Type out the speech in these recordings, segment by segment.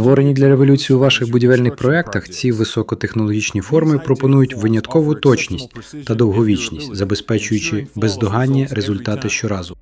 Створені для революції у ваших будівельних проектах, ці високотехнологічні форми пропонують виняткову точність та довговічність, забезпечуючи бездоганні результати щоразу.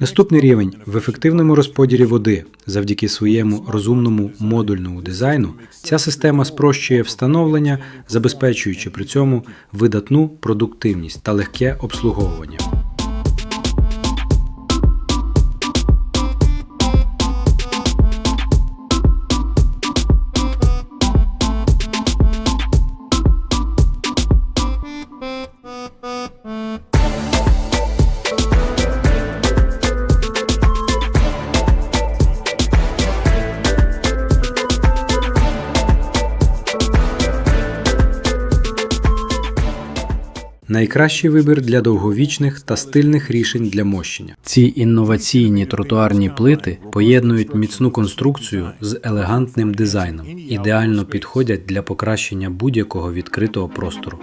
Наступний рівень в ефективному розподілі води. Завдяки своєму розумному модульному дизайну ця система спрощує встановлення, забезпечуючи при цьому видатну продуктивність та легке обслуговування. Найкращий вибір для довговічних та стильних рішень для мощення. Ці інноваційні тротуарні плити поєднують міцну конструкцію з елегантним дизайном, ідеально підходять для покращення будь-якого відкритого простору.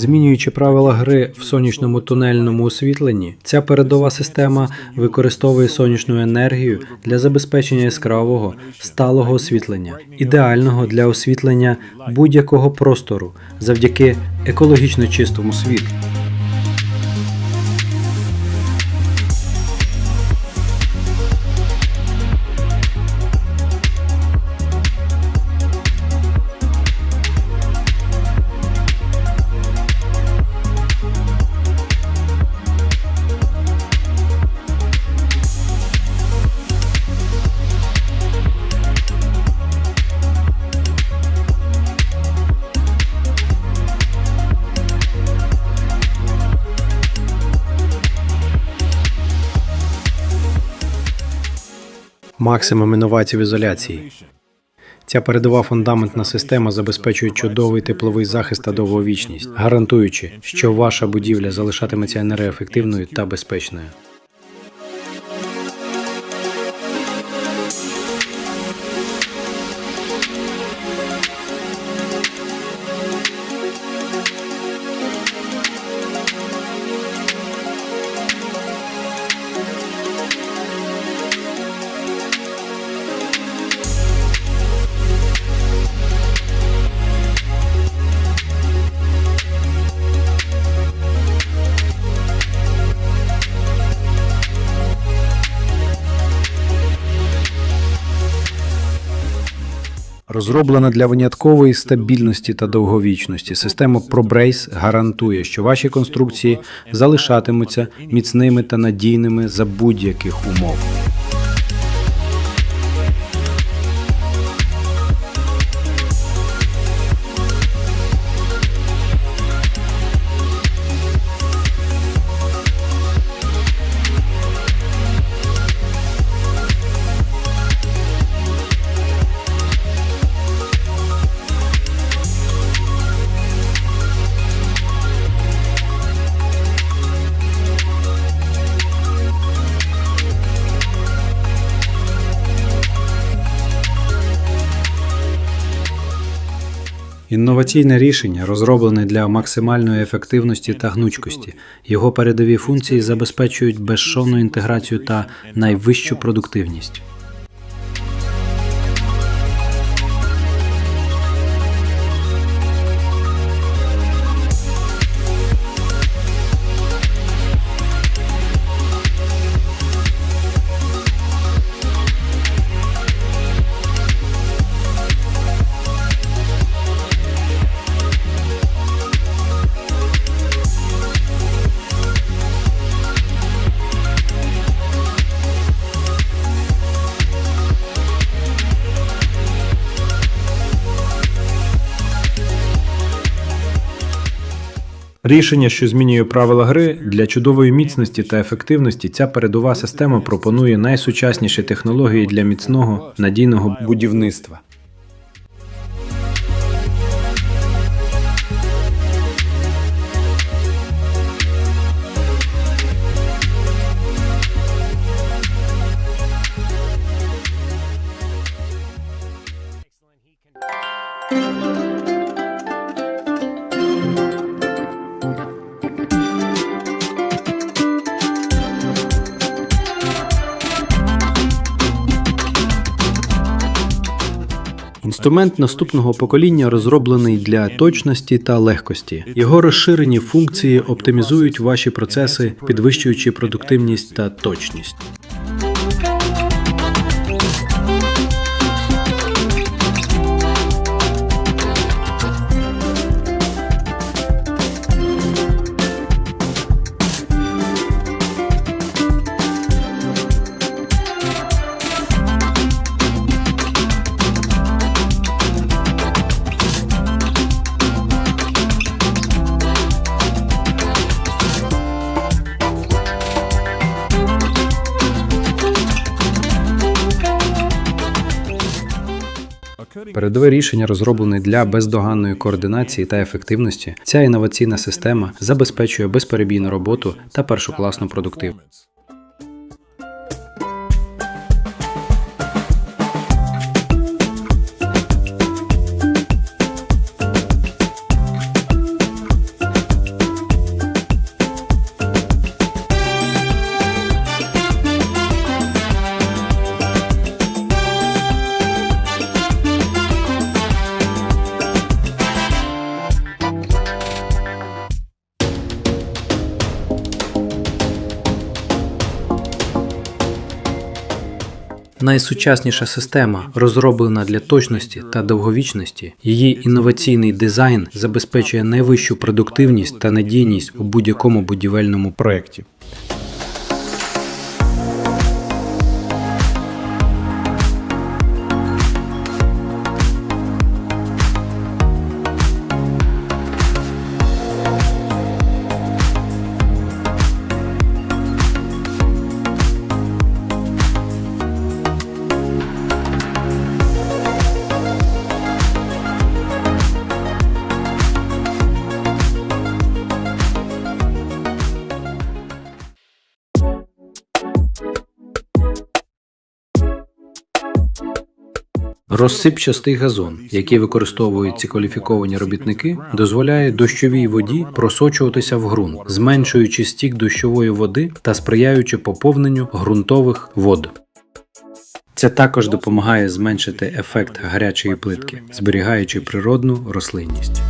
Змінюючи правила гри в сонячному тунельному освітленні, ця передова система використовує сонячну енергію для забезпечення яскравого сталого освітлення, ідеального для освітлення будь-якого простору завдяки екологічно чистому світлу. Максимум інновацій в ізоляції. Ця передова фундаментна система забезпечує чудовий тепловий захист та довговічність, гарантуючи, що ваша будівля залишатиметься енергоефективною та безпечною. Розроблена для виняткової стабільності та довговічності, система ProBrace гарантує, що ваші конструкції залишатимуться міцними та надійними за будь-яких умов. Інноваційне рішення розроблене для максимальної ефективності та гнучкості. Його передові функції забезпечують безшовну інтеграцію та найвищу продуктивність. Рішення, що змінює правила гри для чудової міцності та ефективності, ця передова система пропонує найсучасніші технології для міцного надійного будівництва. Інструмент наступного покоління розроблений для точності та легкості. Його розширені функції оптимізують ваші процеси, підвищуючи продуктивність та точність. Передове рішення розроблене для бездоганної координації та ефективності. Ця інноваційна система забезпечує безперебійну роботу та першокласну продуктивність. Найсучасніша система, розроблена для точності та довговічності, її інноваційний дизайн забезпечує найвищу продуктивність та надійність у будь-якому будівельному проєкті. Розсипчастий газон, який використовують ці кваліфіковані робітники, дозволяє дощовій воді просочуватися в ґрунт, зменшуючи стік дощової води та сприяючи поповненню ґрунтових вод. Це також допомагає зменшити ефект гарячої плитки, зберігаючи природну рослинність.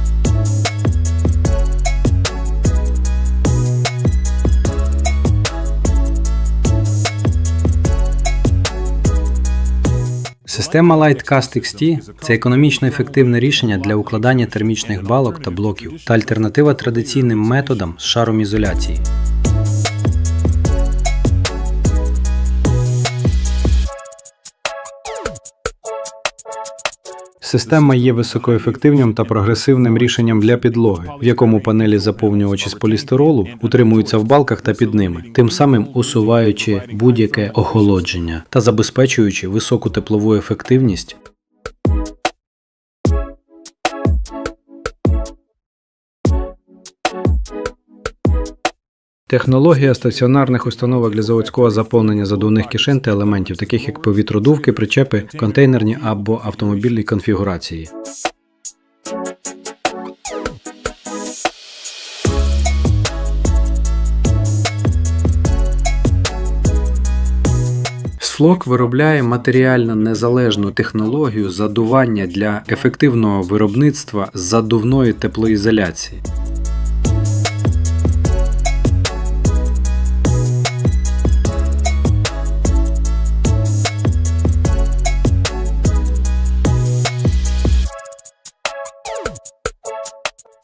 Система Lightcast XT – це економічно ефективне рішення для укладання термічних балок та блоків та альтернатива традиційним методам з шаромізоляції. Система є високоефективним та прогресивним рішенням для підлоги, в якому панелі заповнювачі з полістиролу утримуються в балках та під ними, тим самим усуваючи будь-яке охолодження та забезпечуючи високу теплову ефективність. Технологія стаціонарних установок для заводського заповнення задувних кишен та елементів, таких як повітродувки, причепи, контейнерні або автомобільні конфігурації. Сфлок виробляє матеріально незалежну технологію задування для ефективного виробництва задувної теплоізоляції.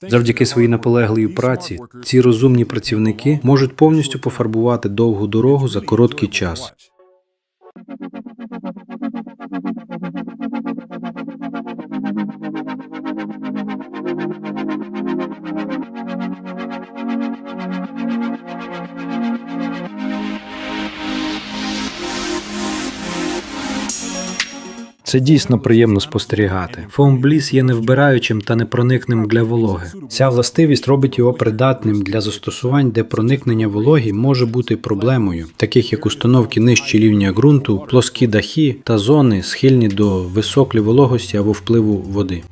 Завдяки своїй наполегливій праці ці розумні працівники можуть повністю пофарбувати довгу дорогу за короткий час. Це дійсно приємно спостерігати. Фом бліс є невбираючим та непроникним для вологи. Ця властивість робить його придатним для застосувань, де проникнення вологі може бути проблемою, таких як установки нижче рівня ґрунту, плоскі дахи та зони, схильні до високлі вологості або впливу води.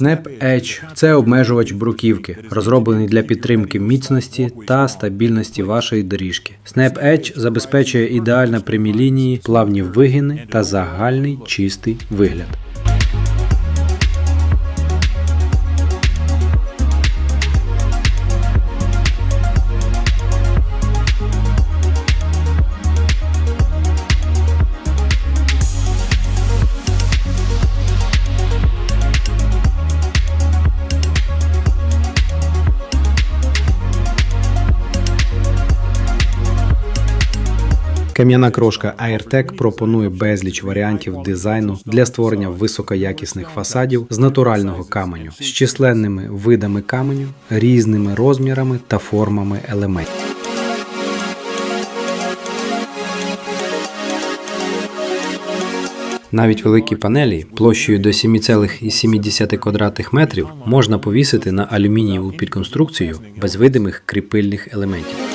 Snap Edge – це обмежувач бруківки, розроблений для підтримки міцності та стабільності вашої доріжки. Snap Edge забезпечує ідеально прямі лінії, плавні вигини та загальний чистий вигляд. Кам'яна крошка AirTech пропонує безліч варіантів дизайну для створення високоякісних фасадів з натурального каменю з численними видами каменю, різними розмірами та формами елементів. Навіть великі панелі площею до 7,7 квадратних метрів можна повісити на алюмінієву підконструкцію без видимих кріпильних елементів.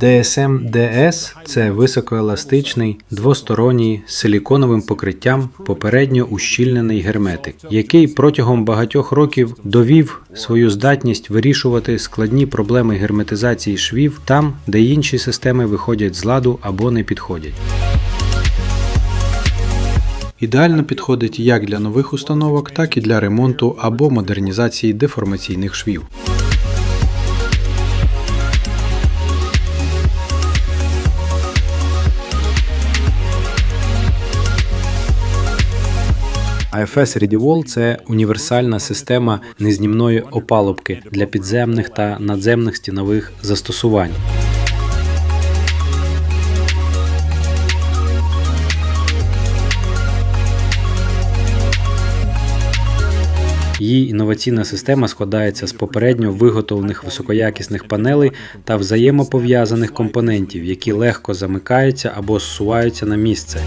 DSM DS – це високоеластичний двосторонній з силіконовим покриттям попередньо ущільнений герметик, який протягом багатьох років довів свою здатність вирішувати складні проблеми герметизації швів там, де інші системи виходять з ладу або не підходять. Ідеально підходить як для нових установок, так і для ремонту або модернізації деформаційних швів. AFS ReadyWall – це універсальна система незнімної опалубки для підземних та надземних стінових застосувань. Її інноваційна система складається з попередньо виготовлених високоякісних панелей та взаємопов'язаних компонентів, які легко замикаються або зсуваються на місце.